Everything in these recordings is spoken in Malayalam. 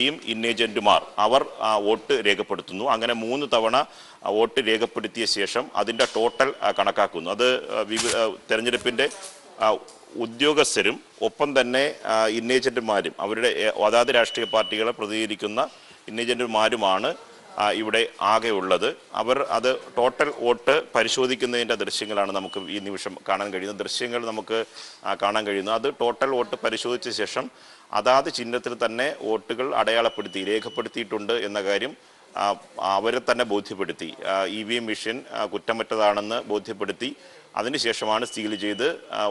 ടീം ഇന്നേജന്റുമാർ അവർ വോട്ട് രേഖപ്പെടുത്തുന്നു. അങ്ങനെ മൂന്ന് തവണ വോട്ട് രേഖപ്പെടുത്തിയ ശേഷം അതിന്റെ ടോട്ടൽ കണക്കാക്കുന്നു. അത് തിരഞ്ഞെടുപ്പിന്റെ ഉദ്യോഗസ്ഥരും ഒപ്പം തന്നെ ഇന്നേജന്റുമാരും അവരുടെ അതാത് രാഷ്ട്രീയ പാർട്ടികളെ പ്രതിനിധീകരിക്കുന്ന ഇന്നേജന്റുമാരുമാണ് ഇവിടെ ആകെയുള്ളത് അവർ അത് ടോട്ടൽ വോട്ട് പരിശോധിക്കുന്നതിന്റെ ദൃശ്യങ്ങളാണ് നമുക്ക് ഈ നിമിഷം കാണാൻ കഴിയുന്നത്. ദൃശ്യങ്ങൾ നമുക്ക് കാണാൻ കഴിയുന്നത്. അത് ടോട്ടൽ വോട്ട് പരിശോധിച്ച ശേഷം അതാത് ചിഹ്നത്തിൽ തന്നെ വോട്ടുകൾ അടയാളപ്പെടുത്തി രേഖപ്പെടുത്തിയിട്ടുണ്ട് എന്ന കാര്യം അവരെ തന്നെ ബോധ്യപ്പെടുത്തി. ഇ വി എം മെഷീൻ കുറ്റമറ്റതാണെന്ന് ബോധ്യപ്പെടുത്തി. അതിനുശേഷമാണ് സീൽ ചെയ്ത്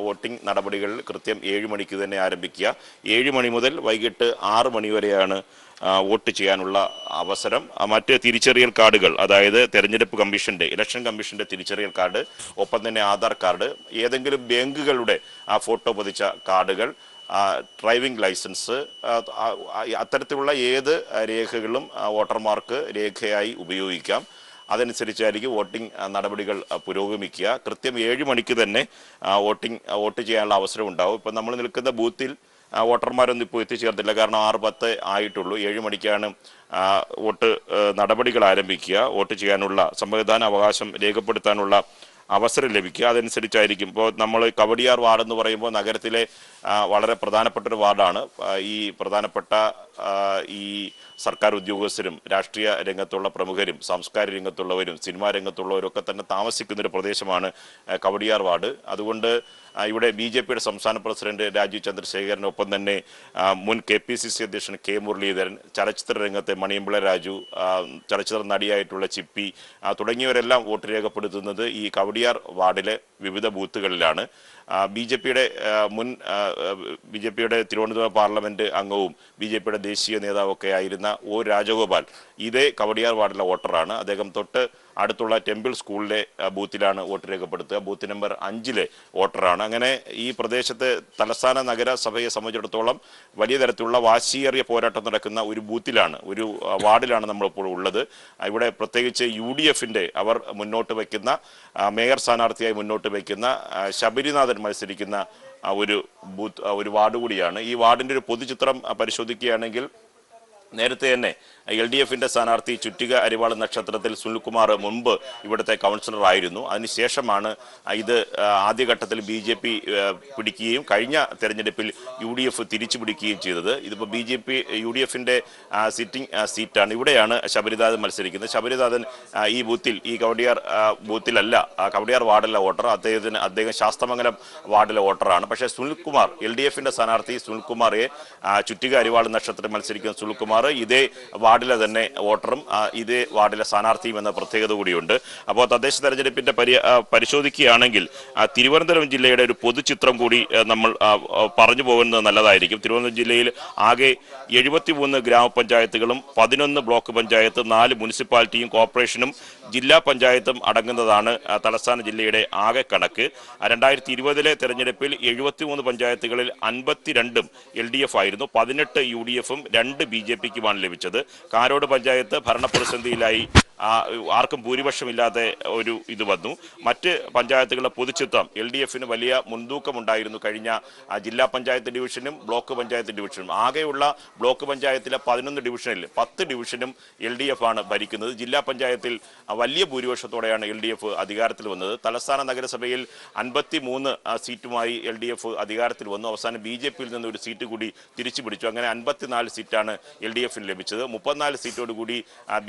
വോട്ടിംഗ് നടപടികൾ കൃത്യം ഏഴ് മണിക്ക് തന്നെ ആരംഭിക്കുക. ഏഴ് മണി മുതൽ വൈകിട്ട് ആറ് മണി വരെയാണ് വോട്ട് ചെയ്യാനുള്ള അവസരം. മറ്റ് തിരിച്ചറിയൽ കാർഡുകൾ അതായത് തെരഞ്ഞെടുപ്പ് കമ്മീഷന്റെ ഇലക്ഷൻ കമ്മീഷന്റെ തിരിച്ചറിയൽ കാർഡ് ഒപ്പം തന്നെ ആധാർ കാർഡ് ഏതെങ്കിലും ബാങ്കുകളുടെ ആ ഫോട്ടോ പതിച്ച കാർഡുകൾ ഡ്രൈവിംഗ് ലൈസൻസ് അത്തരത്തിലുള്ള ഏത് രേഖകളും വോട്ടർമാർക്ക് രേഖയായി ഉപയോഗിക്കാം. അതനുസരിച്ചായിരിക്കും വോട്ടിംഗ് നടപടികൾ പുരോഗമിക്കുക. കൃത്യം ഏഴ് മണിക്ക് തന്നെ വോട്ടിംഗ് വോട്ട് ചെയ്യാനുള്ള അവസരം ഉണ്ടാവും. ഇപ്പം നമ്മൾ നിൽക്കുന്ന ബൂത്തിൽ വോട്ടർമാരൊന്നും ഇപ്പോൾ എത്തിച്ചേർന്നില്ല കാരണം ആറ് പത്ത് ആയിട്ടുള്ളൂ. ഏഴ് മണിക്കാണ് വോട്ട് നടപടികൾ ആരംഭിക്കുക. വോട്ട് ചെയ്യാനുള്ള സമ്മതിദാന അവകാശം രേഖപ്പെടുത്താനുള്ള അവസരം ലഭിക്കുക. അതനുസരിച്ചായിരിക്കും. ഇപ്പോൾ നമ്മൾ കവടിയാർ വാർഡ് എന്ന് പറയുമ്പോൾ നഗരത്തിലെ വളരെ പ്രധാനപ്പെട്ട ഒരു വാർഡാണ്. ഈ പ്രധാനപ്പെട്ട ഈ സർക്കാർ ഉദ്യോഗസ്ഥരും രാഷ്ട്രീയ രംഗത്തുള്ള പ്രമുഖരും സാംസ്കാരിക രംഗത്തുള്ളവരും സിനിമാ രംഗത്തുള്ളവരൊക്കെ തന്നെ താമസിക്കുന്ന ഒരു പ്രദേശമാണ് കവടിയാർ വാർഡ്. അതുകൊണ്ട് ഇവിടെ ബി ജെ പിയുടെ സംസ്ഥാന പ്രസിഡന്റ് രാജീവ് ചന്ദ്രശേഖരനൊപ്പം തന്നെ മുൻ കെ പി സി സി അധ്യക്ഷൻ കെ മുരളീധരൻ ചലച്ചിത്ര രംഗത്തെ മണിയമ്പിള രാജു ചലച്ചിത്ര നടിയായിട്ടുള്ള ചിപ്പി തുടങ്ങിയവരെല്ലാം വോട്ട് രേഖപ്പെടുത്തുന്നത് ഈ കവടിയാർ വാർഡിലെ വിവിധ ബൂത്തുകളിലാണ്. ബി ജെ പിയുടെ മുൻ ബി ജെ പിയുടെ തിരുവനന്തപുരം പാർലമെന്റ് അംഗവും ബി ജെ പിയുടെ ദേശീയ നേതാവൊക്കെ ആയിരുന്ന ഒ രാജഗോപാൽ. ഇതേ കവടിയാർ വാർഡിലെ വോട്ടറാണ്. അദ്ദേഹം തൊട്ട് അടുത്തുള്ള ടെമ്പിൾ സ്കൂളിലെ ബൂത്തിലാണ് വോട്ട് രേഖപ്പെടുത്തുക. ബൂത്ത് നമ്പർ അഞ്ചിലെ വോട്ടറാണ്. അങ്ങനെ ഈ പ്രദേശത്തെ തലസ്ഥാന നഗരസഭയെ സംബന്ധിച്ചിടത്തോളം വലിയ തരത്തിലുള്ള വാശിയേറിയ പോരാട്ടം നടക്കുന്ന ഒരു ബൂത്തിലാണ് ഒരു വാർഡിലാണ് നമ്മളിപ്പോൾ ഉള്ളത്. ഇവിടെ പ്രത്യേകിച്ച് യു ഡി എഫിന്റെ അവർ മുന്നോട്ട് വയ്ക്കുന്ന മേയർ സ്ഥാനാർത്ഥിയായി മുന്നോട്ട് വയ്ക്കുന്ന ശബരിനാഥൻ മത്സരിക്കുന്ന ഒരു ബൂത്ത് ഒരു വാർഡ് കൂടിയാണ്. ഈ വാർഡിന്റെ ഒരു പൊതുചിത്രം പരിശോധിക്കുകയാണെങ്കിൽ നേരത്തെ തന്നെ എൽ ഡി എഫിന്റെ സ്ഥാനാർത്ഥി ചുറ്റിക അരിവാൾ നക്ഷത്രത്തിൽ സുനിൽകുമാർ മുൻപ് ഇവിടുത്തെ കൗൺസിലർ ആയിരുന്നു. അതിനുശേഷമാണ് ഇത് ആദ്യഘട്ടത്തിൽ ബി ജെ പി പിടിക്കുകയും കഴിഞ്ഞ തെരഞ്ഞെടുപ്പിൽ യു ഡി എഫ് തിരിച്ചു പിടിക്കുകയും ചെയ്തത്. ഇതിപ്പോൾ B J P U D എഫിന്റെ സിറ്റിംഗ് സീറ്റാണ്. ഇവിടെയാണ് ശബരിനാഥൻ മത്സരിക്കുന്നത്. ശബരിനാഥൻ ഈ ബൂത്തിൽ ഈ കവടിയാർ ബൂത്തിലല്ല കവടിയാർ വാർഡിലെ വോട്ടർ. അദ്ദേഹത്തിന് അദ്ദേഹം ശാസ്തമംഗലം വാർഡിലെ വോട്ടറാണ്. പക്ഷേ സുനിൽകുമാർ എൽ ഡി എഫിന്റെ സ്ഥാനാർത്ഥി സുനിൽകുമാറെ ചുറ്റിക അരിവാൾ നക്ഷത്രം മത്സരിക്കുന്ന സുനിൽകുമാർ ഇതേ വാർഡിലെ തന്നെ വോട്ടറും ഇതേ വാർഡിലെ സ്ഥാനാർത്ഥിയും എന്ന പ്രത്യേകത കൂടിയുണ്ട്. അപ്പോൾ തദ്ദേശ തെരഞ്ഞെടുപ്പിന്റെ പരിശോധിക്കുകയാണെങ്കിൽ തിരുവനന്തപുരം ജില്ലയുടെ ഒരു പൊതുചിത്രം കൂടി നമ്മൾ പറഞ്ഞു പോകുന്നത് നല്ലതായിരിക്കും. തിരുവനന്തപുരം ജില്ലയിൽ ആകെ എഴുപത്തിമൂന്ന് ഗ്രാമപഞ്ചായത്തുകളും പതിനൊന്ന് ബ്ലോക്ക് പഞ്ചായത്ത് നാല് മുനിസിപ്പാലിറ്റിയും കോർപ്പറേഷനും ജില്ലാ പഞ്ചായത്തും അടങ്ങുന്നതാണ് തലസ്ഥാന ജില്ലയുടെ ആകെ കണക്ക്. രണ്ടായിരത്തി ഇരുപതിലെ തെരഞ്ഞെടുപ്പിൽ എഴുപത്തിമൂന്ന് പഞ്ചായത്തുകളിൽ അൻപത്തിരണ്ടും എൽ ഡി എഫ് ആയിരുന്നു. പതിനെട്ട് യു ഡി എഫും രണ്ട് ബി ജെ പിക്കുമാണ് ലഭിച്ചത്. കാരോട് പഞ്ചായത്ത് ഭരണപ്രതിസന്ധിയിലായി ആർക്കും ഭൂരിപക്ഷമില്ലാതെ ഒരു ഇത് വന്നു. മറ്റ് പഞ്ചായത്തുകളുടെ പൊതുച്ചിത്രം എൽ ഡി എഫിന് വലിയ മുൻതൂക്കമുണ്ടായിരുന്നു കഴിഞ്ഞ ജില്ലാ പഞ്ചായത്ത് ഡിവിഷനും ബ്ലോക്ക് പഞ്ചായത്ത് ഡിവിഷനും. ആകെയുള്ള ബ്ലോക്ക് പഞ്ചായത്തിലെ പതിനൊന്ന് ഡിവിഷനിൽ പത്ത് ഡിവിഷനും എൽ ഡി എഫ് ആണ് ഭരിക്കുന്നത്. ജില്ലാ പഞ്ചായത്തിൽ വലിയ ഭൂരിപക്ഷത്തോടെയാണ് എൽ ഡി എഫ് അധികാരത്തിൽ വന്നത്. തലസ്ഥാന നഗരസഭയിൽ അൻപത്തി മൂന്ന് സീറ്റുമായി എൽ ഡി എഫ് അധികാരത്തിൽ വന്നു. അവസാനം ബി ജെ പിയിൽ നിന്ന് ഒരു സീറ്റ് കൂടി തിരിച്ചു പിടിച്ചു. അങ്ങനെ അൻപത്തിനാല് സീറ്റാണ് എൽ ഡി എഫിന് ലഭിച്ചത്. മുപ്പത്തിനാല് സീറ്റോടുകൂടി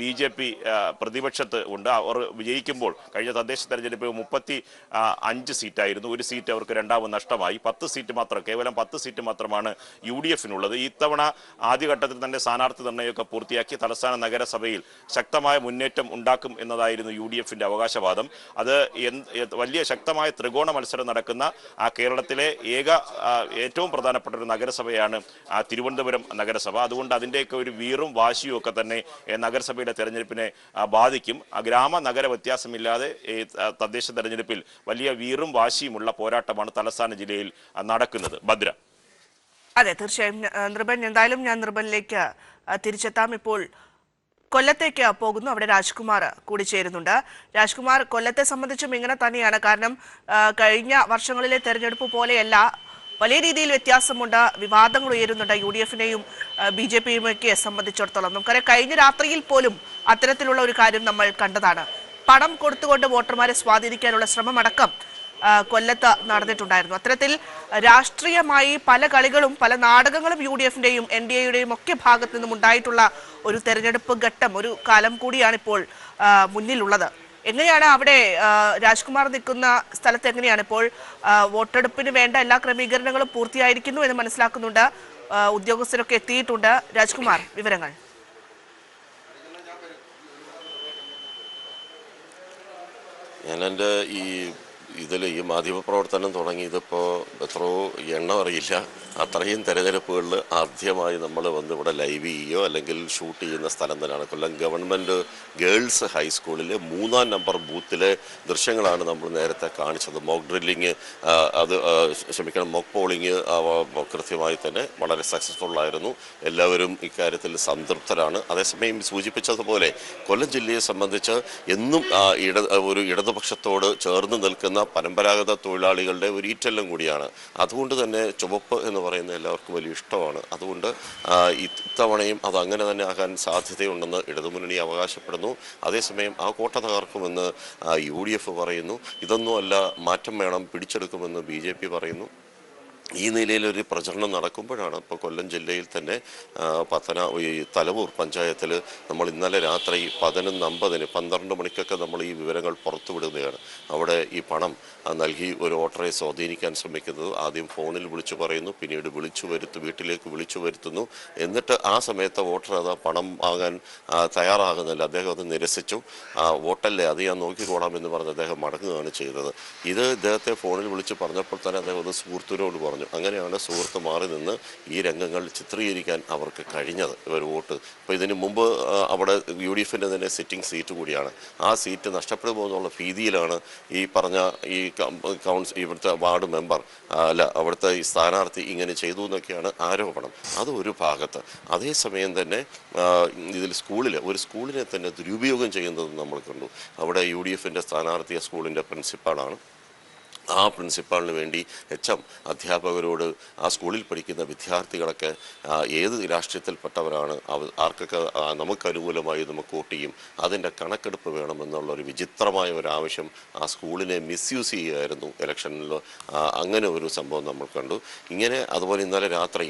ബി ജെ പി പ്രതിപക്ഷത്ത് ഉണ്ട്. അവർ വിജയിക്കുമ്പോൾ കഴിഞ്ഞ തദ്ദേശ തെരഞ്ഞെടുപ്പിൽ മുപ്പത്തി അഞ്ച് സീറ്റായിരുന്നു. ഒരു സീറ്റ് അവർക്ക് രണ്ടാമത് നഷ്ടമായി. പത്ത് സീറ്റ് മാത്രം കേവലം പത്ത് സീറ്റ് മാത്രമാണ് യു ഡി എഫിനുള്ളത്. ഇത്തവണ ആദ്യഘട്ടത്തിൽ തന്നെ സ്ഥാനാർത്ഥി നിർണയമൊക്കെ പൂർത്തിയാക്കി തലസ്ഥാന നഗരസഭയിൽ ശക്തമായ മുന്നേറ്റം ഉണ്ടാക്കും എന്നതായിരുന്നു യു ഡി എഫിന്റെ അവകാശവാദം. അത് വലിയ ശക്തമായ ത്രികോണ മത്സരം നടക്കുന്ന ആ കേരളത്തിലെ ഏക ഏറ്റവും പ്രധാനപ്പെട്ട ഒരു നഗരസഭയാണ് ആ തിരുവനന്തപുരം നഗരസഭ. അതുകൊണ്ട് അതിന്റെയൊക്കെ ഒരു വീറും വാശിയും ഒക്കെ തന്നെ നഗരസഭയുടെ തെരഞ്ഞെടുപ്പിനെ ബാധിക്കും. ഗ്രാമ നഗര വ്യത്യാസമില്ലാതെ ഈ തദ്ദേശ തെരഞ്ഞെടുപ്പിൽ വലിയ വീറും വാശിയുമുള്ള പോരാട്ടമാണ് തലസ്ഥാന ജില്ലയിൽ നടക്കുന്നത്. ഭദ്ര. അതെ തീർച്ചയായും. നൃപൻ എന്തായാലും ഞാൻ നൃപനിലേക്ക് തിരിച്ചെത്താം. ഇപ്പോൾ കൊല്ലത്തേക്ക് പോകുന്നു. അവിടെ രാജ്കുമാർ കൂടി ചേരുന്നുണ്ട്. രാജ്കുമാർ കൊല്ലത്തെ സംബന്ധിച്ചും ഇങ്ങനെ തന്നെയാണ്. കാരണം കഴിഞ്ഞ വർഷങ്ങളിലെ തെരഞ്ഞെടുപ്പ് പോലെയല്ല വലിയ രീതിയിൽ വ്യത്യാസമുണ്ട്. വിവാദങ്ങൾ ഉയരുന്നുണ്ട്. യു ഡി എഫിനെയും ബി ജെ പിയുമൊക്കെ സംബന്ധിച്ചിടത്തോളം. നമുക്കറിയാം കഴിഞ്ഞ രാത്രിയിൽ പോലും അത്തരത്തിലുള്ള ഒരു കാര്യം നമ്മൾ കണ്ടതാണ്. പണം കൊടുത്തുകൊണ്ട് വോട്ടർമാരെ സ്വാധീനിക്കാനുള്ള ശ്രമമടക്കം കൊല്ലത്ത് നടന്നിട്ടുണ്ടായിരുന്നു. അത്തരത്തിൽ രാഷ്ട്രീയമായി പല കളികളും പല നാടകങ്ങളും യു ഡി എഫിന്റെയും എൻ ഡി എയുടെയും ഒക്കെ ഭാഗത്തു നിന്നും ഉണ്ടായിട്ടുള്ള ഒരു തെരഞ്ഞെടുപ്പ് ഘട്ടം ഒരു കാലം കൂടിയാണ് ഇപ്പോൾ മുന്നിലുള്ളത്. എങ്ങനെയാണ് അവിടെ രാജ്കുമാർ നിൽക്കുന്ന സ്ഥലത്ത് എങ്ങനെയാണ് ഇപ്പോൾ വോട്ടെടുപ്പിന് വേണ്ട എല്ലാ ക്രമീകരണങ്ങളും പൂർത്തിയായിരിക്കുന്നു എന്ന് മനസ്സിലാക്കുന്നുണ്ട്. ഉദ്യോഗസ്ഥരൊക്കെ എത്തിയിട്ടുണ്ട്. രാജ്കുമാർ വിവരങ്ങൾ. ഞാൻ എന്റെ ഈ ഇതിൽ ഈ മാധ്യമപ്രവർത്തനം തുടങ്ങിയതിപ്പോൾ എത്രയോ എണ്ണം അറിയില്ല. അത്രയും തെരഞ്ഞെടുപ്പുകളിൽ ആദ്യമായി നമ്മൾ വന്ന് ഇവിടെ ലൈവ് ചെയ്യുകയോ അല്ലെങ്കിൽ ഷൂട്ട് ചെയ്യുന്ന സ്ഥലം തന്നെയാണ്. കൊല്ലം ഗവൺമെന്റ് ഗേൾസ് ഹൈസ്കൂളിലെ മൂന്നാം നമ്പർ ബൂത്തിലെ ദൃശ്യങ്ങളാണ് നമ്മൾ നേരത്തെ കാണിച്ചത്. മോക്ക് ഡ്രില്ലിങ് അത് ക്ഷമിക്കണം മോക്ക് പോളിങ് കൃത്യമായി തന്നെ വളരെ സക്സസ്ഫുൾ ആയിരുന്നു. എല്ലാവരും ഇക്കാര്യത്തിൽ സംതൃപ്തരാണ്. അതേസമയം സൂചിപ്പിച്ചതുപോലെ കൊല്ലം ജില്ലയെ സംബന്ധിച്ച് എന്നും ഇട ഒരു ഇടതുപക്ഷത്തോട് ചേർന്ന് നിൽക്കുന്ന പരമ്പരാഗത തൊഴിലാളികളുടെ ഒരു ഈറ്റെല്ലാം കൂടിയാണ്. അതുകൊണ്ട് തന്നെ ചുവപ്പ് എന്ന് പറയുന്ന എല്ലാവർക്കും വലിയ ഇഷ്ടമാണ്. അതുകൊണ്ട് ഇത്തവണയും അത് അങ്ങനെ തന്നെ ആകാൻ സാധ്യതയുണ്ടെന്ന് ഇടതുമുന്നണി അവകാശപ്പെടുന്നു. അതേസമയം ആ കോട്ട തകർക്കുമെന്ന് യു ഡി എഫ് പറയുന്നു. ഇതൊന്നുമല്ല മാറ്റം വേണം പിടിച്ചെടുക്കുമെന്ന് ബി ജെ പി പറയുന്നു. ഈ നിലയിലൊരു പ്രചരണം നടക്കുമ്പോഴാണ് ഇപ്പോൾ കൊല്ലം ജില്ലയിൽ തന്നെ പത്തന ഈ തലവൂർ പഞ്ചായത്തിൽ നമ്മൾ ഇന്നലെ രാത്രി പതിനൊന്ന് അമ്പതിന് പന്ത്രണ്ട് മണിക്കൊക്കെ നമ്മൾ ഈ വിവരങ്ങൾ പുറത്തുവിടുകയാണ്. അവിടെ ഈ പണം നൽകി ഒരു ഓട്ടറെ സ്വാധീനിക്കാൻ ശ്രമിക്കുന്നത് ആദ്യം ഫോണിൽ വിളിച്ചു പറയുന്നു പിന്നീട് വിളിച്ചു വരുത്തു വീട്ടിലേക്ക് വിളിച്ചു വരുത്തുന്നു. എന്നിട്ട് ആ സമയത്ത് വോട്ടർ അത് പണം ആകാൻ തയ്യാറാകുന്നില്ല. അദ്ദേഹം അത് നിരസിച്ചു. വോട്ടല്ലേ അത് ഞാൻ നോക്കിക്കോളാം എന്ന് പറഞ്ഞ് അദ്ദേഹം മടങ്ങുകയാണ് ചെയ്തത്. ഇത് ഇദ്ദേഹത്തെ ഫോണിൽ വിളിച്ച് പറഞ്ഞപ്പോൾ തന്നെ അദ്ദേഹം അത് സുഹൃത്തിനോട് പറഞ്ഞു. അങ്ങനെയാണ് സുഹൃത്ത് മാറി നിന്ന് ഈ രംഗങ്ങൾ ചിത്രീകരിക്കാൻ അവർക്ക് കഴിഞ്ഞത് ഇവർ വോട്ട്. അപ്പോൾ ഇതിന് മുമ്പ് അവിടെ യു ഡി എഫിന്റെ തന്നെ സിറ്റിംഗ് സീറ്റ് കൂടിയാണ്. ആ സീറ്റ് നഷ്ടപ്പെടുമോ എന്നുള്ള ഭീതിയിലാണ് ഈ പറഞ്ഞ ഈ കൗൺസ് ഇവിടുത്തെ വാർഡ് മെമ്പർ അല്ല അവിടുത്തെ ഈ സ്ഥാനാർത്ഥി ഇങ്ങനെ ചെയ്തു എന്നൊക്കെയാണ് ആരോപണം. അത് ഒരു ഭാഗത്ത്. അതേസമയം തന്നെ ഇതിൽ സ്കൂളിൽ ഒരു സ്കൂളിനെ തന്നെ ദുരുപയോഗം ചെയ്യുന്നത് നമ്മൾ കണ്ടു. അവിടെ യു ഡി എഫിന്റെ സ്ഥാനാർത്ഥി സ്കൂളിന്റെ പ്രിൻസിപ്പാളാണ്. ആ പ്രിൻസിപ്പാളിന് വേണ്ടി എച്ച് എം അധ്യാപകരോട് ആ സ്കൂളിൽ പഠിക്കുന്ന വിദ്യാർത്ഥികളൊക്കെ ഏത് രാഷ്ട്രീയത്തിൽപ്പെട്ടവരാണ് അവ ആർക്കൊക്കെ നമുക്ക് അനുകൂലമായി നമുക്ക് വോട്ട് ചെയ്യും അതിന്റെ കണക്കെടുപ്പ് വേണമെന്നുള്ള ഒരു വിചിത്രമായ ഒരു ആവശ്യം ആ സ്കൂളിനെ മിസ്യൂസ് ചെയ്യുകയായിരുന്നു ഇലക്ഷനിൽ. അങ്ങനെ ഒരു സംഭവം നമ്മൾ കണ്ടു. ഇങ്ങനെ അതുപോലെ ഇന്നലെ രാത്രി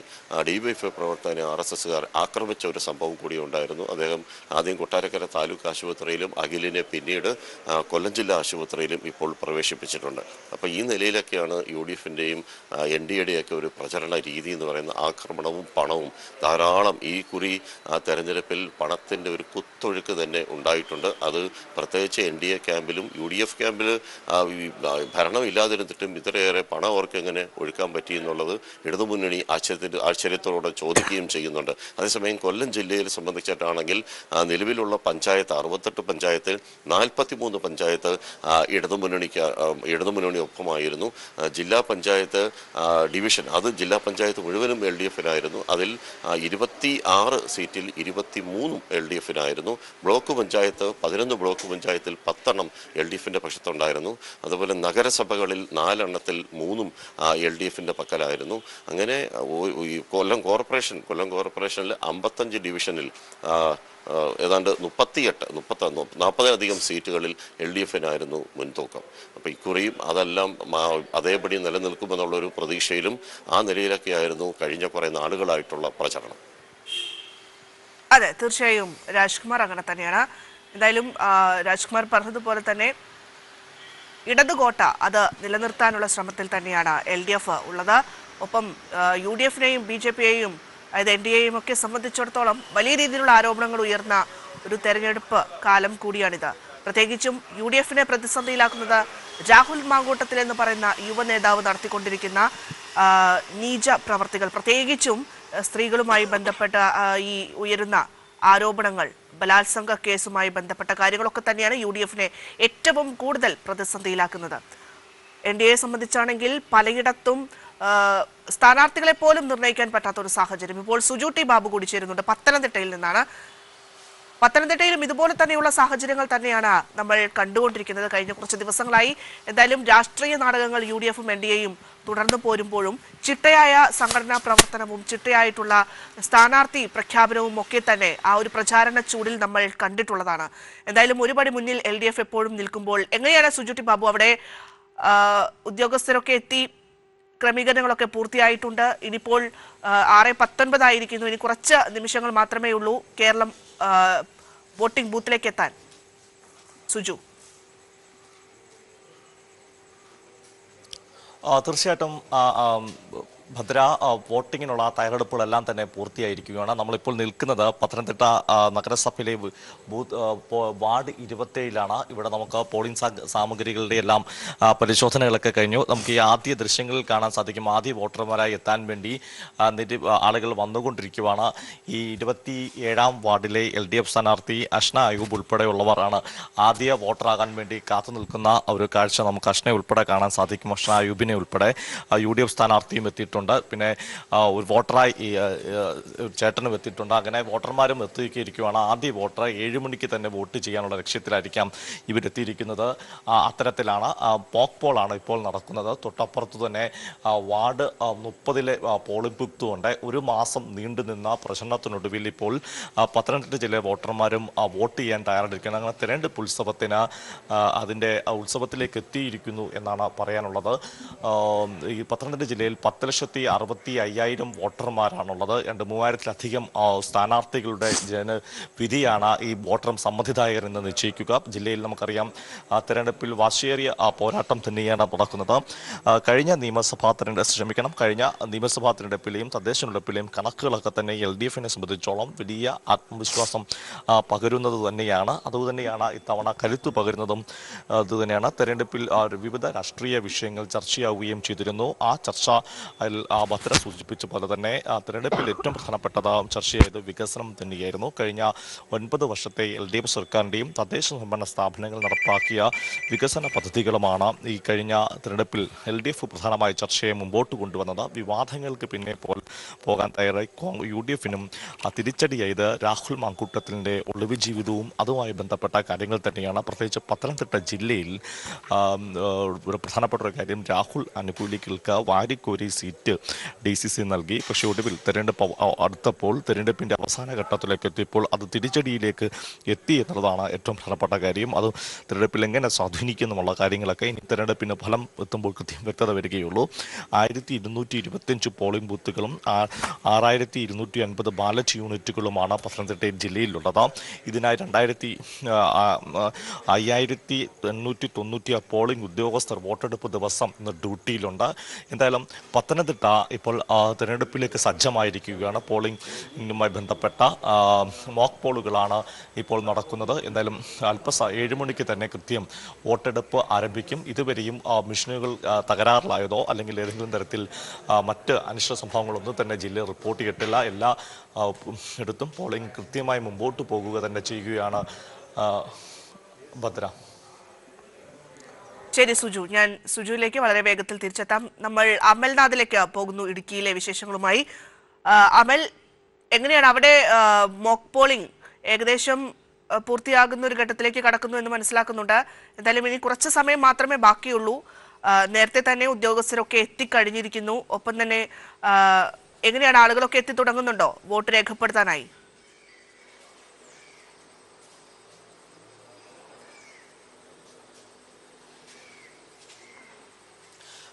ഡി വൈ എഫ് പ്രവർത്തകനെ ആർ എസ് എസ്സുകാർ ആക്രമിച്ച ഒരു സംഭവം കൂടി ഉണ്ടായിരുന്നു. അദ്ദേഹം ആദ്യം കൊട്ടാരക്കര താലൂക്ക് ആശുപത്രിയിലും അഖിലിനെ പിന്നീട് കൊല്ലം ജില്ലാ ആശുപത്രിയിലും ഇപ്പോൾ പ്രവേശിപ്പിച്ചിട്ടുണ്ട്. അപ്പോൾ ഈ നിലയിലൊക്കെയാണ് യു ഡി എഫിന്റെയും എൻ ഡി എയുടെയൊക്കെ ഒരു പ്രചരണ രീതി എന്ന് പറയുന്ന ആക്രമണവും പണവും ധാരാളം ഈ കുറി തെരഞ്ഞെടുപ്പിൽ പണത്തിന്റെ ഒരു കുത്തൊഴുക്ക് തന്നെ ഉണ്ടായിട്ടുണ്ട്. അത് പ്രത്യേകിച്ച് എൻ ഡി എ ക്യാമ്പിലും യു ഡി എഫ് ക്യാമ്പിൽ ഭരണം ഇല്ലാതിരുന്നിട്ടും ഇത്രയേറെ പണം അവർക്ക് എങ്ങനെ ഒഴുക്കാൻ പറ്റി എന്നുള്ളത് ഇടതുമുന്നണി ആശ്ചര്യത്തിന്റെ ആശ്ചര്യത്തോടെ ചോദിക്കുകയും ചെയ്യുന്നുണ്ട്. അതേസമയം കൊല്ലം ജില്ലയിൽ സംബന്ധിച്ചിട്ടാണെങ്കിൽ നിലവിലുള്ള പഞ്ചായത്ത് അറുപത്തെട്ട് പഞ്ചായത്തിൽ നാൽപ്പത്തി മൂന്ന് പഞ്ചായത്ത് ഇടതുമുന്നണിക്ക് ആ, ഇടതുമുന്നണി ജില്ലാ പഞ്ചായത്ത് ഡിവിഷൻ അത് ജില്ലാ പഞ്ചായത്ത് മുഴുവനും എൽ ഡി എഫിനായിരുന്നു. അതിൽ ഇരുപത്തി ആറ് സീറ്റിൽ ഇരുപത്തി മൂന്നും എൽ ഡി എഫിനായിരുന്നു. ബ്ലോക്ക് പഞ്ചായത്ത് പതിനൊന്ന് ബ്ലോക്ക് പഞ്ചായത്തിൽ പത്തെണ്ണം എൽ ഡി എഫിന്റെ പക്ഷത്തുണ്ടായിരുന്നു. അതുപോലെ നഗരസഭകളിൽ നാലെണ്ണത്തിൽ മൂന്നും എൽ ഡി എഫിന്റെ പക്കലായിരുന്നു. അങ്ങനെ കൊല്ലം കോർപ്പറേഷൻ കൊല്ലം കോർപ്പറേഷനിൽ അമ്പത്തഞ്ച് ഡിവിഷനിൽ ഏതാണ്ട് മുപ്പത്തിയെട്ട് മുപ്പത്തി നാൽപ്പതിലധികം സീറ്റുകളിൽ എൽ ഡി എഫിനായിരുന്നു മുൻതൂക്കം. അപ്പോൾ ഇക്കുറിയും അതെല്ലാം അതേപടി നിലനിൽക്കുമെന്നുള്ളൊരു പ്രതീക്ഷയിലും ആ നിലയിലൊക്കെയായിരുന്നു കഴിഞ്ഞ കുറേ നാളുകളായിട്ടുള്ള പ്രചരണം. അതെ തീർച്ചയായും രാജ്കുമാർ അങ്ങനെ തന്നെയാണ്. എന്തായാലും രാജ്കുമാർ പറഞ്ഞതുപോലെ തന്നെ ഇടതുകോട്ട അത് നിലനിർത്താനുള്ള ശ്രമത്തിൽ തന്നെയാണ് എൽ ഡി എഫ് ഉള്ളത്. ഒപ്പം യു ഡി എഫിനെയും ബി ജെ പിയെയും അതായത് എൻ ഡി എയും ഒക്കെ സംബന്ധിച്ചിടത്തോളം വലിയ രീതിയിലുള്ള ആരോപണങ്ങൾ ഉയർന്ന ഒരു തെരഞ്ഞെടുപ്പ് കാലം കൂടിയാണിത്. പ്രത്യേകിച്ചും യു ഡി എഫിനെ പ്രതിസന്ധിയിലാക്കുന്നത് രാഹുൽ മാങ്കൂട്ടത്തിൽ എന്ന് പറയുന്ന യുവ നേതാവ് നടത്തിക്കൊണ്ടിരിക്കുന്ന നീച പ്രവർത്തികൾ. പ്രത്യേകിച്ചും സ്ത്രീകളുമായി ബന്ധപ്പെട്ട ഈ ഉയരുന്ന ആരോപണങ്ങൾ ബലാത്സംഗ കേസുമായി ബന്ധപ്പെട്ട കാര്യങ്ങളൊക്കെ തന്നെയാണ് യു ഡി എഫിനെ ഏറ്റവും കൂടുതൽ പ്രതിസന്ധിയിലാക്കുന്നത്. എൻ ഡി എയെ സംബന്ധിച്ചാണെങ്കിൽ പലയിടത്തും സ്ഥാനാർത്ഥികളെ പോലും നിർണയിക്കാൻ പറ്റാത്ത ഒരു സാഹചര്യം. ഇപ്പോൾ സുജു ടി ബാബു കൂടി ചേരുന്നുണ്ട് പത്തനംതിട്ടയിൽ നിന്നാണ്. പത്തനംതിട്ടയിലും ഇതുപോലെ തന്നെയുള്ള സാഹചര്യങ്ങൾ തന്നെയാണ് നമ്മൾ കണ്ടുകൊണ്ടിരിക്കുന്നത്. കഴിഞ്ഞ കുറച്ച് ദിവസങ്ങളായി എന്തായാലും രാഷ്ട്രീയ നാടകങ്ങൾ യു ഡി എഫും എൻ ഡി എയും തുടർന്നു പോരുമ്പോഴും ചിട്ടയായ സംഘടനാ പ്രവർത്തനവും ചിട്ടയായിട്ടുള്ള സ്ഥാനാർത്ഥി പ്രഖ്യാപനവും ഒക്കെ തന്നെ ആ ഒരു പ്രചാരണ ചൂടിൽ നമ്മൾ കണ്ടിട്ടുള്ളതാണ്. എന്തായാലും ഒരുപടി മുന്നിൽ എൽ എപ്പോഴും നിൽക്കുമ്പോൾ എങ്ങനെയാണ് സുജുട്ടി ബാബു അവിടെ ഉദ്യോഗസ്ഥരൊക്കെ എത്തി ക്രമീകരണങ്ങളൊക്കെ പൂർത്തിയായിട്ടുണ്ട്. ഇനിയിപ്പോൾ ആറ് പത്തൊൻപതായിരിക്കുന്നു. ഇനി കുറച്ച് നിമിഷങ്ങൾ മാത്രമേ ഉള്ളൂ. കേരളം വോട്ടിംഗ് ബൂത്തിലേക്ക് എത്താൻ. സുജു. തീർച്ചയായിട്ടും ഭദ്ര വോട്ടിങ്ങിനുള്ള തയ്യാറെടുപ്പുകളെല്ലാം തന്നെ പൂർത്തിയായിരിക്കുകയാണ്. നമ്മളിപ്പോൾ നിൽക്കുന്നത് പത്തനംതിട്ട നഗരസഭയിലെ ബൂത്ത് വാർഡ് ഇരുപത്തേഴിലാണ്. ഇവിടെ നമുക്ക് പോളിംഗ് സാമഗ്രികളുടെ എല്ലാം പരിശോധനകളൊക്കെ കഴിഞ്ഞു. നമുക്ക് ഈ ആദ്യ ദൃശ്യങ്ങളിൽ കാണാൻ സാധിക്കും. ആദ്യ വോട്ടർമാരായി എത്താൻ വേണ്ടി നിര ആളുകൾ വന്നുകൊണ്ടിരിക്കുകയാണ് ഈ ഇരുപത്തി ഏഴാം വാർഡിലെ എൽ ഡി എഫ് സ്ഥാനാർത്ഥി അഷ്ന അയൂബ് ഉൾപ്പെടെയുള്ളവരാണ് ആദ്യ വോട്ടറാകാൻ വേണ്ടി കാത്തു നിൽക്കുന്ന ഒരു കാഴ്ച നമുക്ക് അഷ്നെ ഉൾപ്പെടെ കാണാൻ സാധിക്കും. അഷ്ന അയൂബിനെ ഉൾപ്പെടെ യു ഡി എഫ് സ്ഥാനാർത്ഥിയും എത്തിയിട്ടുണ്ട്. പിന്നെ ഒരു വോട്ടറായി ചേട്ടനും എത്തിയിട്ടുണ്ട് അങ്ങനെ വോട്ടർമാരും എത്തിയിരിക്കുകയാണ് ആദ്യ വോട്ടർ ഏഴ് മണിക്ക് തന്നെ വോട്ട് ചെയ്യാനുള്ള ലക്ഷ്യത്തിലായിരിക്കാം ഇവരെത്തിയിരിക്കുന്നത്. അത്തരത്തിലാണ് പോക്ക് പോളാണ് ഇപ്പോൾ നടക്കുന്നത്. തൊട്ടപ്പുറത്ത് തന്നെ വാർഡ് മുപ്പതിലെ പോളിംഗ് ബൂത്തും ഉണ്ട് ഒരു മാസം നീണ്ടു നിന്ന പ്രശ്നത്തിനൊടുവിൽ ഇപ്പോൾ പത്തനംതിട്ട ജില്ലയിലെ വോട്ടർമാരും വോട്ട് ചെയ്യാൻ തയ്യാറെടുക്കുകയാണ്. അങ്ങനെ തിരഞ്ഞെടുപ്പ് ഉത്സവത്തിന് അതിന്റെ ഉത്സവത്തിലേക്ക് എത്തിയിരിക്കുന്നു എന്നാണ് പറയാനുള്ളത്. ഈ പത്തനംതിട്ട ജില്ലയിൽ പത്ത് ലക്ഷത്തി അറുപത്തി അയ്യായിരം വോട്ടർമാരാണുള്ളത്. രണ്ട് മൂവായിരത്തിലധികം സ്ഥാനാർത്ഥികളുടെ ജനവിധിയാണ് ഈ വോട്ടർ സമ്മതിദായകർ എന്ന് നിശ്ചയിക്കുക. ജില്ലയിൽ നമുക്കറിയാം തെരഞ്ഞെടുപ്പിൽ വാശിയേറിയ പോരാട്ടം തന്നെയാണ് നടക്കുന്നത്. കഴിഞ്ഞ നിയമസഭാ തെരഞ്ഞെടുപ്പ് ശ്രമിക്കണം കഴിഞ്ഞ നിയമസഭാ തെരഞ്ഞെടുപ്പിലെയും തദ്ദേശ തെരഞ്ഞെടുപ്പിലെയും കണക്കുകളൊക്കെ തന്നെ എൽ ഡി എഫിനെ സംബന്ധിച്ചോളം വലിയ ആത്മവിശ്വാസം പകരുന്നത് തന്നെയാണ്. അതുതന്നെയാണ് ഇത്തവണ കരുത്തു പകരുന്നതും അതുതന്നെയാണ്. തെരഞ്ഞെടുപ്പിൽ വിവിധ രാഷ്ട്രീയ വിഷയങ്ങൾ ചർച്ചയാവുകയും ചെയ്തിരുന്നു. ആ ചർച്ച ഭദ്ര സൂചിപ്പിച്ച പോലെ തന്നെ തെരഞ്ഞെടുപ്പിൽ ഏറ്റവും പ്രധാനപ്പെട്ടത് ചർച്ച ചെയ്ത് വികസനം തന്നെയായിരുന്നു. കഴിഞ്ഞ ഒൻപത് വർഷത്തെ എൽ ഡി എഫ് സർക്കാരിന്റെയും തദ്ദേശ സ്വയംഭരണ സ്ഥാപനങ്ങൾ നടപ്പാക്കിയ വികസന പദ്ധതികളുമാണ് ഈ കഴിഞ്ഞ തെരഞ്ഞെടുപ്പിൽ എൽ ഡി എഫ് പ്രധാനമായി ചർച്ചയെ മുമ്പോട്ട് കൊണ്ടുവന്നത്. വിവാദങ്ങൾക്ക് പിന്നെ പോൽ പോകാൻ തയ്യാറായി. യു ഡി എഫിനും തിരിച്ചടിയായത് രാഹുൽ മാങ്കൂട്ടത്തിന്റെ ഒളിവ് ജീവിതവും അതുമായി ബന്ധപ്പെട്ട കാര്യങ്ങൾ തന്നെയാണ്. പ്രത്യേകിച്ച് പത്തനംതിട്ട ജില്ലയിൽ പ്രധാനപ്പെട്ട ഒരു കാര്യം രാഹുൽ അനുകൂലികൾക്ക് വാരിക്കോരി സീറ്റ് ഡി സി സി നൽകി. പക്ഷേ ഒടുവിൽ തെരഞ്ഞെടുപ്പ് അടുത്തപ്പോൾ തെരഞ്ഞെടുപ്പിന്റെ അവസാന ഘട്ടത്തിലേക്ക് എത്തിയപ്പോൾ അത് തിരിച്ചടിയിലേക്ക് എത്തി എന്നുള്ളതാണ് ഏറ്റവും പ്രധാനപ്പെട്ട കാര്യം. അത് തെരഞ്ഞെടുപ്പിൽ എങ്ങനെ സ്വാധീനിക്കുന്നുമുള്ള കാര്യങ്ങളൊക്കെ ഇനി തെരഞ്ഞെടുപ്പിന് ഫലം എത്തുമ്പോൾ കൃത്യം വ്യക്തത വരികയുള്ളൂ. ആയിരത്തി ഇരുന്നൂറ്റി ഇരുപത്തിയഞ്ച് പോളിംഗ് ബൂത്തുകളും ആറായിരത്തി ഇരുന്നൂറ്റി അൻപത് ബാലറ്റ് യൂണിറ്റുകളുമാണ് പത്തനംതിട്ട ജില്ലയിലുള്ളത്. ഇതിനായി രണ്ടായിരത്തി അയ്യായിരത്തി എണ്ണൂറ്റി തൊണ്ണൂറ്റി പോളിംഗ് ഉദ്യോഗസ്ഥർ വോട്ടെടുപ്പ് ദിവസം ഇന്ന് ഡ്യൂട്ടിയിലുണ്ട്. എന്തായാലും പത്തനംതിട്ട ഇപ്പോൾ തിരഞ്ഞെടുപ്പിലേക്ക് സജ്ജമായിരിക്കുകയാണ്. പോളിംഗുമായി ബന്ധപ്പെട്ട മോക്ക് പോളുകളാണ് ഇപ്പോൾ നടക്കുന്നത്. എന്തായാലും അല്പസ ഏഴ് മണിക്ക് തന്നെ കൃത്യം വോട്ടെടുപ്പ് ആരംഭിക്കും. ഇതുവരെയും മെഷീനുകൾ തകരാറിലായതോ അല്ലെങ്കിൽ ഏതെങ്കിലും തരത്തിൽ മറ്റ് അനിഷ്ട സംഭവങ്ങളൊന്നും തന്നെ ജില്ല റിപ്പോർട്ട് ചെയ്തിട്ടില്ല. എല്ലാ എടുത്തും പോളിംഗ് കൃത്യമായി മുമ്പോട്ട് പോകുക തന്നെ ചെയ്യുകയാണ് ഭദ്ര. ശരി സുജു. ഞാൻ സുജുവിലേക്ക് വളരെ വേഗത്തിൽ തിരിച്ചെത്താം. നമ്മൾ അമൽനാഥിലേക്ക് പോകുന്നു ഇടുക്കിയിലെ വിശേഷങ്ങളുമായി. അമൽ എങ്ങനെയാണ് അവിടെ മോക്ക് പോളിംഗ് ഏകദേശം പൂർത്തിയാകുന്ന ഒരു ഘട്ടത്തിലേക്ക് കടക്കുന്നു എന്ന് മനസ്സിലാക്കുന്നുണ്ട്. എന്തായാലും ഇനി കുറച്ച് സമയം മാത്രമേ ബാക്കിയുള്ളൂ. നേരത്തെ തന്നെ ഉദ്യോഗസ്ഥരൊക്കെ എത്തിക്കഴിഞ്ഞിരിക്കുന്നു. ഒപ്പം തന്നെ എങ്ങനെയാണ് ആളുകളൊക്കെ എത്തി തുടങ്ങുന്നുണ്ടോ വോട്ട് രേഖപ്പെടുത്താനായി?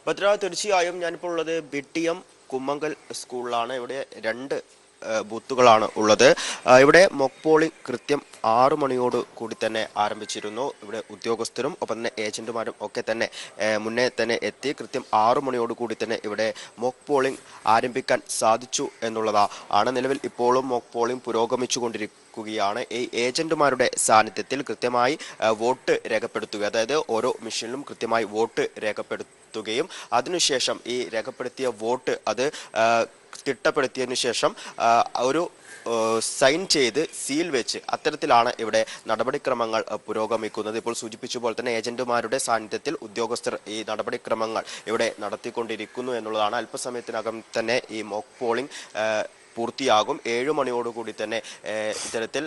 ഭദ്ര തീർച്ചയായും ഞാനിപ്പോൾ ഉള്ളത് ബി ടി എം കുമ്മങ്കൽ സ്കൂളിലാണ് ഇവിടെ രണ്ട് ബൂത്തുകളാണ് ഉള്ളത്. ഇവിടെ മോക്ക് പോളിംഗ് കൃത്യം ആറു മണിയോട് കൂടി തന്നെ ആരംഭിച്ചിരുന്നു. ഇവിടെ ഉദ്യോഗസ്ഥരും ഒപ്പം തന്നെ ഏജന്റുമാരും ഒക്കെ തന്നെ മുന്നേ തന്നെ എത്തി. കൃത്യം ആറു മണിയോട് കൂടി തന്നെ ഇവിടെ മോക്ക് പോളിംഗ് ആരംഭിക്കാൻ സാധിച്ചു എന്നുള്ളതാ ആണ് നിലവിൽ ഇപ്പോഴും മോക്ക് പോളിംഗ് പുരോഗമിച്ചുകൊണ്ടിരിക്കുകയാണ്. ഈ ഏജന്റുമാരുടെ സാന്നിധ്യത്തിൽ കൃത്യമായി വോട്ട് രേഖപ്പെടുത്തുക അതായത് ഓരോ മെഷീനിലും കൃത്യമായി വോട്ട് രേഖപ്പെടുത്തുകയും അതിനുശേഷം ഈ രേഖപ്പെടുത്തിയ വോട്ട് അത് തിട്ടപ്പെടുത്തിയതിനു ശേഷം ഒരു സൈൻ ചെയ്ത് സീൽ വെച്ച് അത്തരത്തിലാണ് ഇവിടെ നടപടിക്രമങ്ങൾ പുരോഗമിക്കുന്നത്. ഇപ്പോൾ സൂചിപ്പിച്ച പോലെ തന്നെ ഏജന്റുമാരുടെ സാന്നിധ്യത്തിൽ ഉദ്യോഗസ്ഥർ ഈ നടപടിക്രമങ്ങൾ ഇവിടെ നടത്തിക്കൊണ്ടിരിക്കുന്നു എന്നുള്ളതാണ്. അല്പസമയത്തിനകം തന്നെ ഈ മോക്ക് പോളിംഗ് പൂർത്തിയാകും. ഏഴ് മണിയോടുകൂടി തന്നെ ഇത്തരത്തിൽ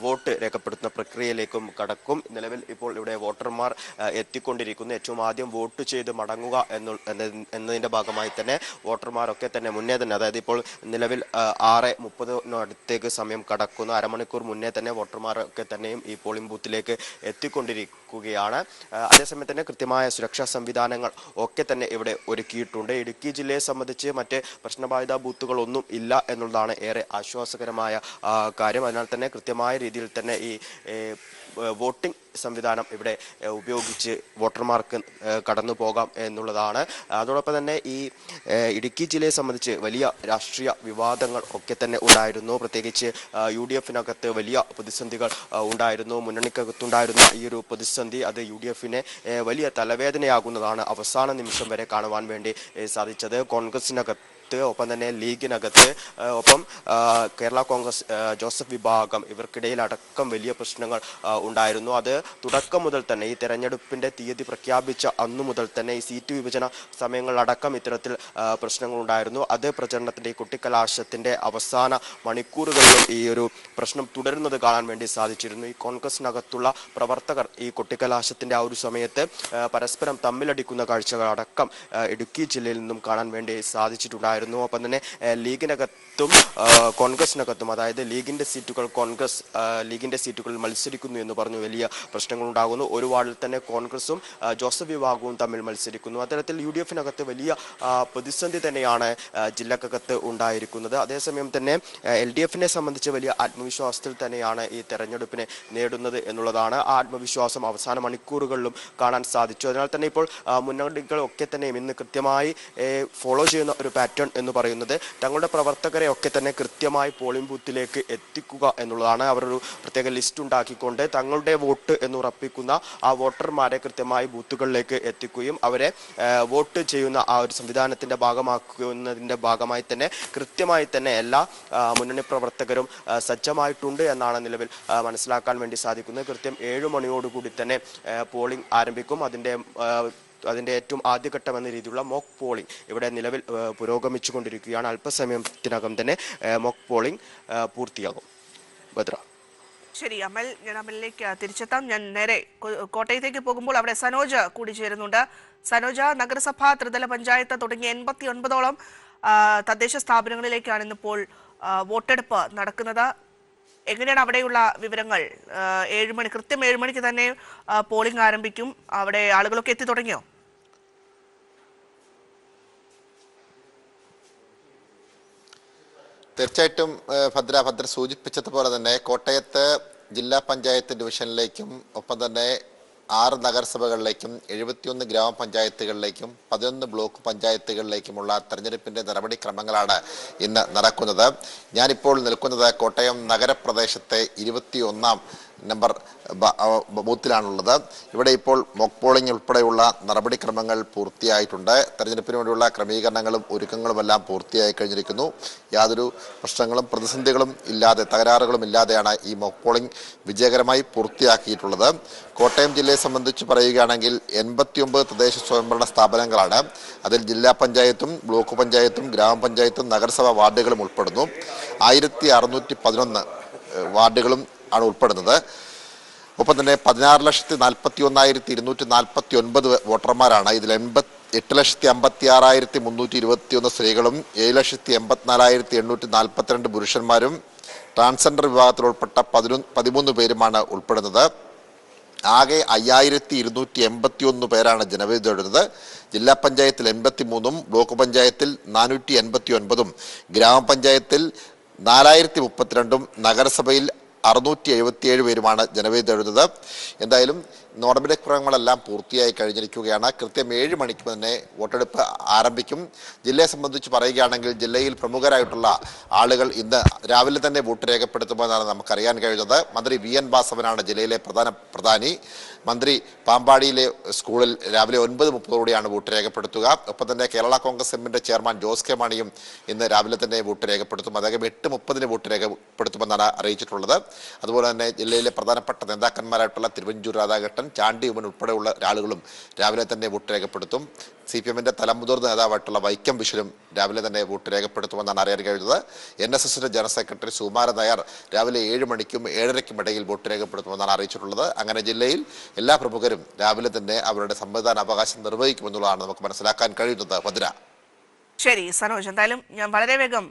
വോട്ട് രേഖപ്പെടുത്തുന്ന പ്രക്രിയയിലേക്കും കടക്കും. നിലവിൽ ഇപ്പോൾ ഇവിടെ വോട്ടർമാർ എത്തിക്കൊണ്ടിരിക്കുന്നു. ഏറ്റവും ആദ്യം വോട്ട് ചെയ്ത് മടങ്ങുക എന്നു എന്ന- എന്നതിന്റെ ഭാഗമായി തന്നെ വോട്ടർമാരൊക്കെ തന്നെ മുന്നേ തന്നെ അതായത് ഇപ്പോൾ നിലവിൽ ആറ് മുപ്പതിനടുത്തേക്ക് സമയം കടക്കുന്നു. അരമണിക്കൂർ മുന്നേ തന്നെ വോട്ടർമാരൊക്കെ തന്നെയും ഈ പോളിംഗ് ബൂത്തിലേക്ക് എത്തിക്കൊണ്ടിരിക്കുകയാണ്. അതേസമയം തന്നെ കൃത്യമായ സുരക്ഷാ സംവിധാനങ്ങൾ ഒക്കെ തന്നെ ഇവിടെ ഒരുക്കിയിട്ടുണ്ട്. ഇടുക്കി ജില്ലയെ സംബന്ധിച്ച് മറ്റ് പ്രശ്നബാധിത ബൂത്തുകളൊന്നും ഇല്ല എന്നുള്ളതാണ് ഏറെ ആശ്വാസകരമായ കാര്യം. അതിനാൽ തന്നെ കൃത്യമായ രീതിയിൽ തന്നെ ഈ വോട്ടിംഗ് സംവിധാനം ഇവിടെ ഉപയോഗിച്ച് വോട്ടർമാർക്ക് കടന്നു പോകാം എന്നുള്ളതാണ്. അതോടൊപ്പം തന്നെ ഈ ഇടുക്കി ജില്ലയെ സംബന്ധിച്ച് വലിയ രാഷ്ട്രീയ വിവാദങ്ങൾ ഒക്കെ തന്നെ ഉണ്ടായിരുന്നു. പ്രത്യേകിച്ച് യു ഡി എഫിനകത്ത് വലിയ പ്രതിസന്ധികൾ ഉണ്ടായിരുന്നു. മുന്നണിക്കകത്തുണ്ടായിരുന്ന ഈ ഒരു പ്രതിസന്ധി അത് യു ഡി എഫിനെ വലിയ തലവേദനയാകുന്നതാണ് അവസാന നിമിഷം വരെ കാണുവാൻ വേണ്ടി സാധിച്ചത്. കോൺഗ്രസിനകത്ത് ഒപ്പം തന്നെ ലീഗിനകത്ത് ഒപ്പം കേരള കോൺഗ്രസ് ജോസഫ് വിഭാഗം ഇവർക്കിടയിൽ അടക്കം വലിയ പ്രശ്നങ്ങൾ ഉണ്ടായിരുന്നു. അത് തുടക്കം മുതൽ തന്നെ ഈ തെരഞ്ഞെടുപ്പിന്റെ തീയതി പ്രഖ്യാപിച്ച അന്നു മുതൽ തന്നെ ഈ സീറ്റ് വിഭജന സമയങ്ങളിലടക്കം ഇത്തരത്തിൽ പ്രശ്നങ്ങൾ ഉണ്ടായിരുന്നു അത് പ്രചരണത്തിന്റെ ഈ കുട്ടിക്കലാശത്തിന്റെ അവസാന മണിക്കൂറുകളിലും ഈ ഒരു പ്രശ്നം തുടരുന്നത് കാണാൻ വേണ്ടി സാധിച്ചിരുന്നു. ഈ കോൺഗ്രസിനകത്തുള്ള പ്രവർത്തകർ ഈ കുട്ടിക്കലാശത്തിന്റെ ആ ഒരു സമയത്ത് പരസ്പരം തമ്മിലടിക്കുന്ന കാഴ്ചകളടക്കം ഇടുക്കി ജില്ലയിൽ നിന്നും കാണാൻ വേണ്ടി സാധിച്ചിട്ടുണ്ടായിരുന്നു. ഒപ്പം തന്നെ ആ, ലീഗിനകത്തും കോൺഗ്രസിനകത്തും അതായത് ലീഗിന്റെ സീറ്റുകൾ കോൺഗ്രസ് ലീഗിന്റെ സീറ്റുകളിൽ മത്സരിക്കുന്നു എന്ന് പറഞ്ഞു വലിയ പ്രശ്നങ്ങൾ ഉണ്ടാകുന്നു ഒരു വാർഡിൽ തന്നെ കോൺഗ്രസും ജോസഫ് വിഭാഗവും തമ്മിൽ മത്സരിക്കുന്നു. അത്തരത്തിൽ യു ഡി എഫിനകത്ത് വലിയ പ്രതിസന്ധി തന്നെയാണ് ജില്ലക്കകത്ത് ഉണ്ടായിരിക്കുന്നത്. അതേസമയം തന്നെ എൽ ഡി എഫിനെ സംബന്ധിച്ച് വലിയ ആത്മവിശ്വാസത്തിൽ തന്നെയാണ് ഈ തെരഞ്ഞെടുപ്പിനെ നേടുന്നത് എന്നുള്ളതാണ് ആ ആത്മവിശ്വാസം അവസാന മണിക്കൂറുകളിലും കാണാൻ സാധിച്ചു. അതിനാൽ തന്നെ ഇപ്പോൾ മുന്നണികളൊക്കെ തന്നെയും ഇന്ന് കൃത്യമായി ഫോളോ ചെയ്യുന്ന ഒരു പാറ്റേൺ എന്ന് പറയുന്നത് തങ്ങളുടെ പ്രവർത്തകരെ ഒക്കെ തന്നെ കൃത്യമായി പോളിംഗ് ബൂത്തിലേക്ക് എത്തിക്കുക എന്നുള്ളതാണ് അവരൊരു പ്രത്യേക ലിസ്റ്റ് ഉണ്ടാക്കിക്കൊണ്ട് തങ്ങളുടെ വോട്ട് എന്ന് ഉറപ്പിക്കുന്ന ആ വോട്ടർമാരെ കൃത്യമായി ബൂത്തുകളിലേക്ക് എത്തിക്കുകയും അവരെ വോട്ട് ചെയ്യുന്ന ആ ഒരു സംവിധാനത്തിന്റെ ഭാഗമാക്കുന്നതിന്റെ ഭാഗമായി തന്നെ കൃത്യമായി തന്നെ എല്ലാ മുന്നണി പ്രവർത്തകരും സജ്ജമായിട്ടുണ്ട് എന്നാണ് നിലവിൽ മനസ്സിലാക്കാൻ വേണ്ടി സാധിക്കുന്നത്. കൃത്യം ഏഴ് മണിയോടുകൂടി തന്നെ പോളിംഗ് ആരംഭിക്കും. അതിന്റെ ആ, അതിന്റെ ഏറ്റവും ആദ്യഘട്ടം എന്ന രീതിയിലുള്ള മോക്ക് പോളിംഗ് ഇവിടെ നിലവിൽ പുരോഗമിച്ചു പുരോഗമിച്ചുകൊണ്ടിരിക്കുകയാണ്. അല്പസമയത്തിനകം തന്നെ മോക്ക് പോളിംഗ് പൂർത്തിയാകും. ഭദ്ര. ശരി അമൽ ഞാൻ അമലിലേക്ക് തിരിച്ചെത്താം. ഞാൻ നേരെ കോട്ടയത്തേക്ക് പോകുമ്പോൾ അവിടെ സനോജ കൂടി ചേരുന്നുണ്ട് സനോജ നഗരസഭ ത്രിതല പഞ്ചായത്ത് തുടങ്ങിയ എൺപത്തി ഒൻപതോളം തദ്ദേശ സ്ഥാപനങ്ങളിലേക്കാണ് ഇന്നിപ്പോൾ വോട്ടെടുപ്പ് നടക്കുന്നത്. എങ്ങനെയാണ് അവിടെയുള്ള വിവരങ്ങൾ? ഏഴുമണി ഏഴ് മണി കൃത്യം ഏഴ് മണിക്ക് തന്നെ പോളിംഗ് ആരംഭിക്കും. അവിടെ ആളുകളൊക്കെ എത്തി തുടങ്ങിയോ? തീർച്ചയായിട്ടും ഭദ്ര ഭദ്ര സൂചിപ്പിച്ചതുപോലെ തന്നെ കോട്ടയത്ത് ജില്ലാ പഞ്ചായത്ത് ഡിവിഷനിലേക്കും ഒപ്പം തന്നെ ആറ് നഗരസഭകളിലേക്കും എഴുപത്തിയൊന്ന് ഗ്രാമപഞ്ചായത്തുകളിലേക്കും പതിനൊന്ന് ബ്ലോക്ക് പഞ്ചായത്തുകളിലേക്കുമുള്ള തെരഞ്ഞെടുപ്പിന്റെ നടപടിക്രമങ്ങളാണ് ഇന്ന് നടക്കുന്നത്. ഞാനിപ്പോൾ നിൽക്കുന്നത് കോട്ടയം നഗരപ്രദേശത്തെ ഇരുപത്തിയൊന്നാം നമ്പർ ബൂത്തിലാണുള്ളത്. ഇവിടെ ഇപ്പോൾ മോക്ക് പോളിംഗ് ഉൾപ്പെടെയുള്ള നടപടിക്രമങ്ങൾ പൂർത്തിയായിട്ടുണ്ട്. തെരഞ്ഞെടുപ്പിന് വേണ്ടിയുള്ള ക്രമീകരണങ്ങളും ഒരുക്കങ്ങളുമെല്ലാം പൂർത്തിയായി കഴിഞ്ഞിരിക്കുന്നു. യാതൊരു പ്രശ്നങ്ങളും പ്രതിസന്ധികളും ഇല്ലാതെ തകരാറുകളും ഇല്ലാതെയാണ് ഈ മോക്ക് പോളിംഗ് വിജയകരമായി പൂർത്തിയാക്കിയിട്ടുള്ളത്. കോട്ടയം ജില്ലയെ സംബന്ധിച്ച് പറയുകയാണെങ്കിൽ എൺപത്തിയൊമ്പത് തദ്ദേശ സ്വയംഭരണ സ്ഥാപനങ്ങളാണ്. അതിൽ ജില്ലാ പഞ്ചായത്തും ബ്ലോക്ക് പഞ്ചായത്തും ഗ്രാമപഞ്ചായത്തും നഗരസഭാ വാർഡുകളും ഉൾപ്പെടുന്നു. ആയിരത്തി വാർഡുകളും ആണ് ഉൾപ്പെടുന്നത്. ഒപ്പം തന്നെ പതിനാറ് ലക്ഷത്തി നാൽപ്പത്തി ഒന്നായിരത്തി ഇരുന്നൂറ്റി നാൽപ്പത്തി ഒൻപത് വോട്ടർമാരാണ്. ഇതിൽ എൺപത്തി എട്ട് ലക്ഷത്തി അമ്പത്തി ആറായിരത്തി മുന്നൂറ്റി ഇരുപത്തി ഒന്ന് സ്ത്രീകളും ഏഴ് ലക്ഷത്തി എൺപത്തിനാലായിരത്തി എണ്ണൂറ്റി നാൽപ്പത്തിരണ്ട് പുരുഷന്മാരും ട്രാൻസ്ജെൻഡർ വിഭാഗത്തിൽ ഉൾപ്പെട്ട പതിനൊന്ന് പതിമൂന്ന് പേരുമാണ് ഉൾപ്പെടുന്നത്. ആകെ അയ്യായിരത്തി ഇരുന്നൂറ്റി എൺപത്തി ഒന്ന് പേരാണ് ജനവിധി തേടുന്നത് ജില്ലാ പഞ്ചായത്തിൽ എൺപത്തി മൂന്നും ബ്ലോക്ക് പഞ്ചായത്തിൽ നാനൂറ്റി എൺപത്തി ഒൻപതും ഗ്രാമപഞ്ചായത്തിൽ നാലായിരത്തി മുപ്പത്തിരണ്ടും നഗരസഭയിൽ അറുന്നൂറ്റി എഴുപത്തിയേഴ് പേരുമാണ് ജനവിധി എഴുതുന്നത്. എന്തായാലും നടപടിക്രമങ്ങളെല്ലാം പൂർത്തിയായി കഴിഞ്ഞിരിക്കുകയാണ്. കൃത്യം ഏഴ് മണിക്ക് തന്നെ വോട്ടെടുപ്പ് ആരംഭിക്കും. ജില്ലയെ സംബന്ധിച്ച് പറയുകയാണെങ്കിൽ ജില്ലയിൽ പ്രമുഖരായിട്ടുള്ള ആളുകൾ ഇന്ന് രാവിലെ തന്നെ വോട്ട് രേഖപ്പെടുത്തുമെന്നാണ് നമുക്കറിയാൻ കഴിഞ്ഞത്. മന്ത്രി വി എൻ വാസവനാണ് ജില്ലയിലെ പ്രധാന പ്രധാനി. മന്ത്രി പാമ്പാടിയിലെ സ്കൂളിൽ രാവിലെ ഒൻപത് മുപ്പതോടെയാണ് വോട്ട് രേഖപ്പെടുത്തുക. ഒപ്പം തന്നെ കേരള കോൺഗ്രസ് എമ്മിന്റെ ചെയർമാൻ ജോസ് കെ മാണിയും ഇന്ന് രാവിലെ തന്നെ വോട്ട് രേഖപ്പെടുത്തും. അദ്ദേഹം എട്ട് മുപ്പതിന് വോട്ട് രേഖപ്പെടുത്തുമെന്നാണ് അറിയിച്ചിട്ടുള്ളത്. അതുപോലെ തന്നെ ജില്ലയിലെ പ്രധാനപ്പെട്ട നേതാക്കന്മാരായിട്ടുള്ള തിരുവഞ്ചൂർ രാധാകൃഷ്ണൻ ചാണ്ടി ഉമ്മൻ ഉൾപ്പെടെയുള്ള ആളുകളും രാവിലെ തന്നെ വോട്ട് രേഖപ്പെടുത്തും. സി പി എമ്മിന്റെ തലമുതിർന്ന നേതാവായിട്ടുള്ള വൈക്കം വിശ്വനും രാവിലെ തന്നെ വോട്ട് രേഖപ്പെടുത്തുമെന്നാണ് അറിയാൻ കഴിഞ്ഞത് എൻ എസ് എസിന്റെ ജനറൽ സെക്രട്ടറി സുമാര നായർ രാവിലെ ഏഴ് മണിക്കും ഏഴരയ്ക്കും ഇടയിൽ വോട്ട് രേഖപ്പെടുത്തുമെന്നാണ് അറിയിച്ചിട്ടുള്ളത്. അങ്ങനെ ജില്ലയിൽ എല്ലാ പ്രമുഖരും രാവിലെ തന്നെ അവരുടെ സമ്മതിദാന അവകാശം നിർവഹിക്കുമെന്നുള്ളതാണ് നമുക്ക് മനസ്സിലാക്കാൻ കഴിയുന്നത്. ഭദ്ര ശരി സനോജ് എന്തായാലും ഞാൻ വളരെ വേഗം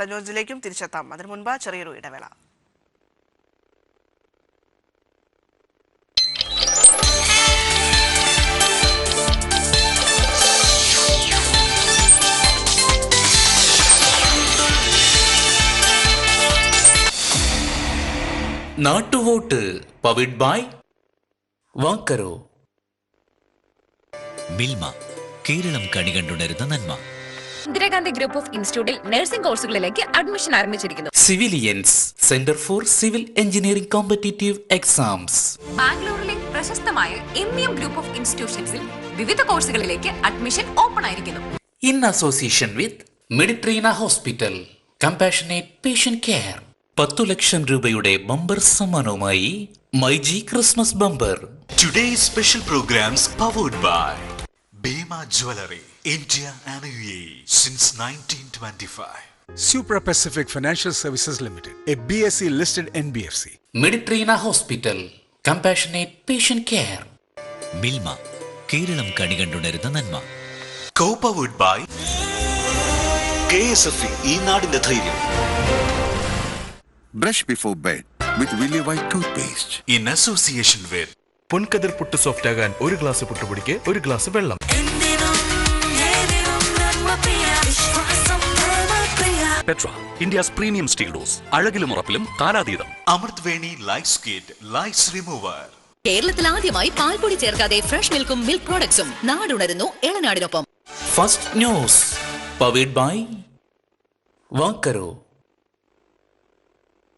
സനോജിലേക്കും തിരിച്ചെത്താം. അതിനു മുൻപ് ചെറിയൊരു ഇടവേള. നാട്ടുവോട്ട് പവിഡ് ബൈ വാക്കരോ. മിൽമ കേരളം കണികണ്ടുണരുന്ന നന്മ. ഇന്ദിരാഗാന്ധി ഗ്രൂപ്പ് ഓഫ് ഇൻസ്റ്റിറ്റ്യൂട്ടിൽ നഴ്സിംഗ് കോഴ്സുകളിലേക്ക് അഡ്മിഷൻ ആരംഭിച്ചിരിക്കുന്നു. Civilians centre for civil engineering competitive exams. ബാംഗ്ലൂരിലെ പ്രശസ്തമായ എം എം ഗ്രൂപ്പ് ഓഫ് ഇൻസ്റ്റിറ്റ്യൂഷൻസിൽ വിവിധ കോഴ്സുകളിലേക്ക് അഡ്മിഷൻ ഓപ്പൺ ആയിരിക്കുന്നു. In association with Meditrina hospital compassionate patient care പത്തു ലക്ഷം രൂപയുടെ bumper സമ്മാനവുമായി myG Christmas bumper. Today special programmes powered by Bheema jewellery India and you since nineteen twenty five super Pacific financial services limited A B listed N Meditrina hospital compassionate patient care Milma Keralam കണികണ്ടുണരുന്ന നന്മ കോപ്പ വുഡ് ബൈ കെ ഈ നാടിന്റെ ധൈര്യം Brush bed with with white tooth paste in association with Ponkathir puttu soft ആകാൻ ഒരു ഗ്ലാസ് പുട്ടുപൊടിക്ക് ഒരു ഗ്ലാസ് വെള്ളം. Petra India's premium steel doors അഴകിലും ഉറപ്പിലും കാലാതീതം. അമൃത് Veni life kit life remover കേരളത്തിൽ ആദ്യമായി പാൽപ്പൊടി ചേർക്കാതെ ഫ്രഷ് മിൽക്കും മിൽക്ക് പ്രോഡക്ട്സും നാടുണരുന്നു ഇളനാടിനൊപ്പം first news powered by Walkaroo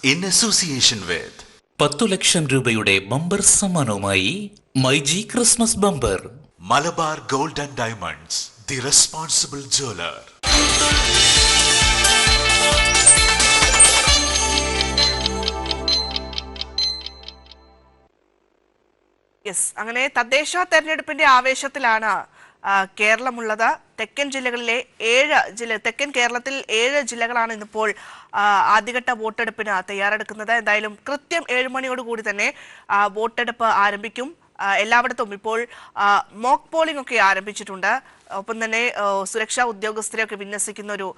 in association with പത്തു ലക്ഷം രൂപയുടെ bumper സമ്മാനവുമായി myG Christmas bumper. Malabar gold and diamonds the responsible jeweller yes അങ്ങനെ തദ്ദേശ തെരഞ്ഞെടുപ്പിന്റെ ആവേശത്തിലാണ് കേരളമുള്ളത്. തെക്കൻ ജില്ലകളിലെ ഏഴ് ജില്ല തെക്കൻ കേരളത്തിൽ ഏഴ് ജില്ലകളാണ് ഇന്നിപ്പോൾ ആദ്യഘട്ട വോട്ടെടുപ്പിന് തയ്യാറെടുക്കുന്നത്. എന്തായാലും കൃത്യം ഏഴ് മണിയോടുകൂടി തന്നെ വോട്ടെടുപ്പ് ആരംഭിക്കും. എല്ലായിടത്തും ഇപ്പോൾ മോക്ക് പോളിംഗ് ഒക്കെ ആരംഭിച്ചിട്ടുണ്ട്. ഒപ്പം തന്നെ സുരക്ഷാ സുരക്ഷാ ഉദ്യോഗസ്ഥരെയൊക്കെ വിന്യസിക്കുന്ന ഒരു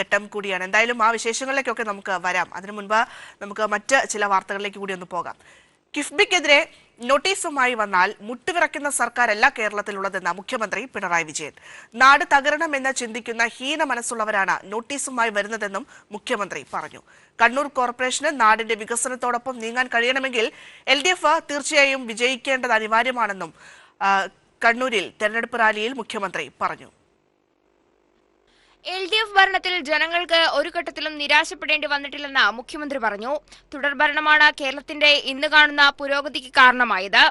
ഘട്ടം കൂടിയാണ്. എന്തായാലും ആ വിശേഷങ്ങളിലേക്കൊക്കെ നമുക്ക് വരാം. അതിനു മുൻപ് നമുക്ക് മറ്റ് ചില വാർത്തകളിലേക്ക് കൂടി ഒന്ന് പോകാം. കിഫ്ബിക്കെതിരെ നോട്ടീസുമായി വന്നാൽ മുട്ടുവിറക്കുന്ന സർക്കാരല്ല കേരളത്തിലുള്ളതെന്ന് മുഖ്യമന്ത്രി പിണറായി വിജയൻ. നാട് തകരണമെന്ന് ചിന്തിക്കുന്ന ഹീന മനസ്സുള്ളവരാണ് നോട്ടീസുമായി വരുന്നതെന്നും മുഖ്യമന്ത്രി പറഞ്ഞു. കണ്ണൂർ കോർപ്പറേഷന് നാടിന്റെ വികസനത്തോടൊപ്പം നീങ്ങാൻ കഴിയണമെങ്കിൽ എൽ തീർച്ചയായും വിജയിക്കേണ്ടത് അനിവാര്യമാണെന്നും കണ്ണൂരിൽ തെരഞ്ഞെടുപ്പ് റാലിയിൽ മുഖ്യമന്ത്രി പറഞ്ഞു. എൽ ഡി എഫ് ഭരണത്തിൽ ജനങ്ങൾക്ക് ഒരു ഘട്ടത്തിലും നിരാശപ്പെടേണ്ടി വന്നിട്ടില്ലെന്ന് മുഖ്യമന്ത്രി പറഞ്ഞു. തുടർഭരണമാണ് കേരളത്തിന്റെ ഇന്ന് കാണുന്ന പുരോഗതിക്ക് കാരണമായത്.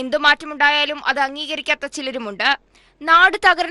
എന്തു മാറ്റമുണ്ടായാലും അത് അംഗീകരിക്കാത്ത ചിലരുമുണ്ട്. നാട് തകർ